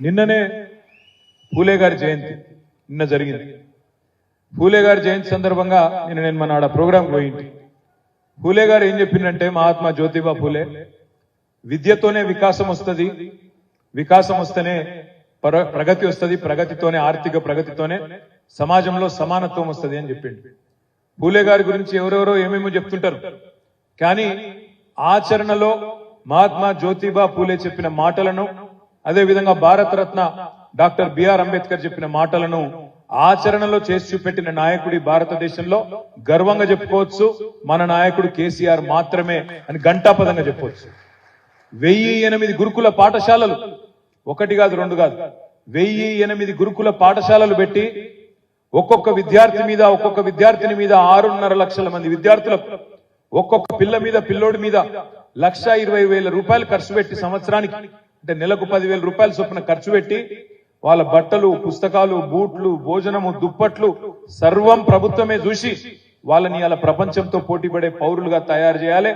నిన్ననే పూలే గారి జయంతి నిన్న జరిగింది. పూలే గారి జయంతి సందర్భంగా నిన్న నేను మన ఆడ ప్రోగ్రాం పోయింది పూలే గారు ఏం చెప్పిందంటే మహాత్మా జ్యోతిబా పూలే విద్యతోనే వికాసం వస్తుంది వికాసం వస్తేనే ప్ర- ప్రగతి వస్తుంది ప్రగతితోనే ఆర్థిక ప్రగతితోనే సమాజంలో సమానత్వం వస్తుంది అని చెప్పిండు. పూలే గారి గురించి ఎవరెవరో ఏమేమో చెప్తుంటారు. కానీ ఆచరణలో మహాత్మా జ్యోతిబా పూలే చెప్పిన మాటలను అదే విధంగా భారతరత్న డాక్టర్ బిఆర్ అంబేద్కర్ చెప్పిన మాటలను ఆచరణలో చేసి చూపెట్టిన నాయకుడి భారతదేశంలో గర్వంగా చెప్పుకోవచ్చు. మన నాయకుడు కేసీఆర్ మాత్రమే అని ఘంటాపదంగా చెప్పవచ్చు. వెయ్యి ఎనిమిది గురుకుల పాఠశాలలు ఒకటి కాదు రెండు కాదు. వెయ్యి ఎనిమిది గురుకుల పాఠశాలలు పెట్టి ఒక్కొక్క విద్యార్థి మీద ఒక్కొక్క విద్యార్థిని మీద ఆరున్నర లక్షల మంది విద్యార్థులకు ఒక్కొక్క పిల్ల మీద పిల్లోడి మీద లక్ష ఇరవై వేల రూపాయలు ఖర్చు పెట్టి సంవత్సరానికి అంటే నెలకు పదివేల రూపాయల చొప్పున ఖర్చు పెట్టి వాళ్ళ బట్టలు పుస్తకాలు బూట్లు భోజనము దుప్పట్లు సర్వం ప్రభుత్వమే చూసి వాళ్ళని అలా ప్రపంచంతో పోటీపడే పౌరులుగా తయారు చేయాలి.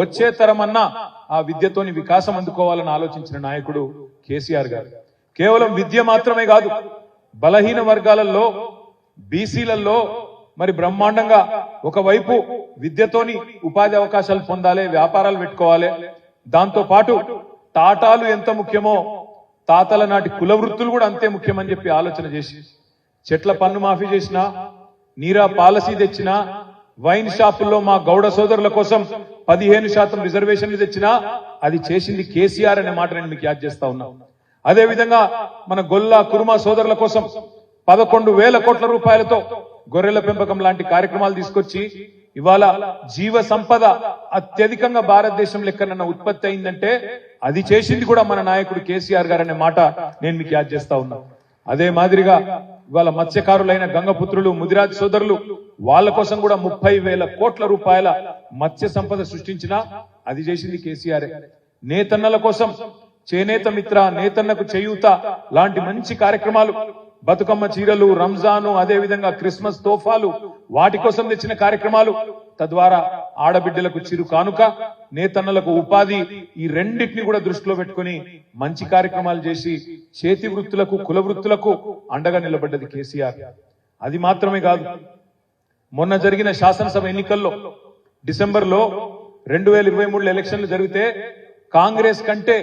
వచ్చే తరమన్నా ఆ విద్యతోని వికాసం అందుకోవాలని ఆలోచించిన నాయకుడు కేసీఆర్ గారు. కేవలం విద్య మాత్రమే కాదు బలహీన వర్గాలలో బీసీలలో మరి బ్రహ్మాండంగా ఒకవైపు విద్యతోని ఉపాధి అవకాశాలు పొందాలి వ్యాపారాలు పెట్టుకోవాలి. దాంతో పాటు టాటాలు ఎంత ముఖ్యమో తాతల నాటి కుల వృత్తులు కూడా అంతే ముఖ్యమని చెప్పి ఆలోచన చేసి చెట్ల పన్ను మాఫీ చేసినా నీరా పాలసీ తెచ్చినా వైన్ షాపుల్లో మా గౌడ సోదరుల కోసం పదిహేను శాతం రిజర్వేషన్లు తెచ్చినా అది చేసింది కేసీఆర్ అనే మాట నేను మీకు యాద్ చేస్తా ఉన్నా. అదే విధంగా మన గొల్ల కురుమ సోదరుల కోసం పదకొండు వేల కోట్ల రూపాయలతో గొర్రెల పెంపకం లాంటి కార్యక్రమాలు తీసుకొచ్చి ఇవాళ జీవ సంపద అత్యధికంగా భారతదేశం లెక్కనన్న ఉత్పత్తి అయిందంటే అది చేసింది కూడా మన నాయకుడు కేసీఆర్ గారు అనే మాట నేను మీకు యాద్ చేస్తా ఉన్నా. అదే మాదిరిగా ఇవాళ మత్స్యకారులైన గంగపుత్రులు ముదిరాజ్ సోదరులు వాళ్ళ కోసం కూడా ముప్పై వేల కోట్ల రూపాయల మత్స్య సంపద సృష్టించిన అది చేసింది కేసీఆర్. నేతన్నల కోసం చేనేత మిత్ర నేతన్నకు చేయూత లాంటి మంచి కార్యక్రమాలు బతుకమ్మ చీరలు రంజాను అదే విధంగా క్రిస్మస్ తోఫాలు వాటి కోసం తెచ్చిన కార్యక్రమాలు. తద్వారా ఆడబిడ్డలకు చిరు కానుక నేతన్నలకు ఉపాధి ఈ రెండింటిని కూడా దృష్టిలో పెట్టుకుని మంచి కార్యక్రమాలు చేసి చేతి వృత్తులకు కుల వృత్తులకు అండగా నిలబడ్డది కేసీఆర్. అది మాత్రమే కాదు. మొన్న జరిగిన శాసనసభ ఎన్నికల్లో డిసెంబర్లో రెండు వేల ఇరవై మూడు ఎలక్షన్లు జరిగితే కాంగ్రెస్ కంటే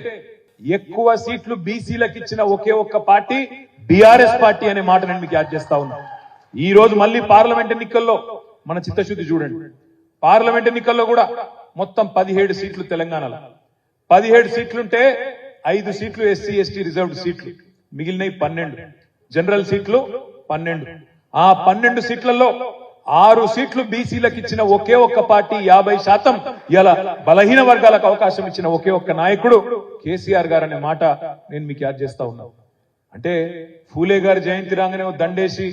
ఎక్కువ సీట్లు బీసీలకు ఇచ్చిన ఒకే ఒక్క పార్టీ బీఆర్ఎస్ పార్టీ అనే మాట నేను మీకు యాడ్ చేస్తా ఉన్నా. ఈ రోజు మళ్ళీ పార్లమెంట్ ఎన్నికల్లో మన చిత్తశుద్ధి చూడండి. పార్లమెంట్ ఎన్నికల్లో కూడా మొత్తం పదిహేడు సీట్లు తెలంగాణలో. పదిహేడు సీట్లుంటే ఐదు సీట్లు ఎస్సీ ఎస్టీ రిజర్వ్డ్ సీట్లు. మిగిలినవి పన్నెండు. జనరల్ సీట్లు పన్నెండు. ఆ పన్నెండు సీట్లలో ఆరు సీట్లు బీసీలకు ఇచ్చిన ఒకే ఒక్క పార్టీ యాభై శాతం. ఇలా బలహీన వర్గాలకు అవకాశం ఇచ్చిన ఒకే ఒక్క నాయకుడు కేసీఆర్ గారు అనే మాట నేను మీకు యాద్ చేస్తా ఉన్నా. అంటే ఫూలే గారి జయంతి రాగానే దండేసి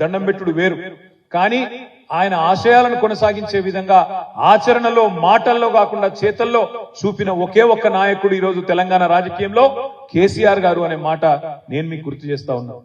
దండం పెట్టుడు వేరు. కానీ ఆయన ఆశయాలను కొనసాగించే విధంగా ఆచరణలో మాటల్లో కాకుండా చేతల్లో చూపిన ఒకే ఒక్క నాయకుడు ఈ రోజు తెలంగాణ రాజకీయంలో కేసీఆర్ గారు అనే మాట నేను మీకు గుర్తు చేస్తా ఉన్నాను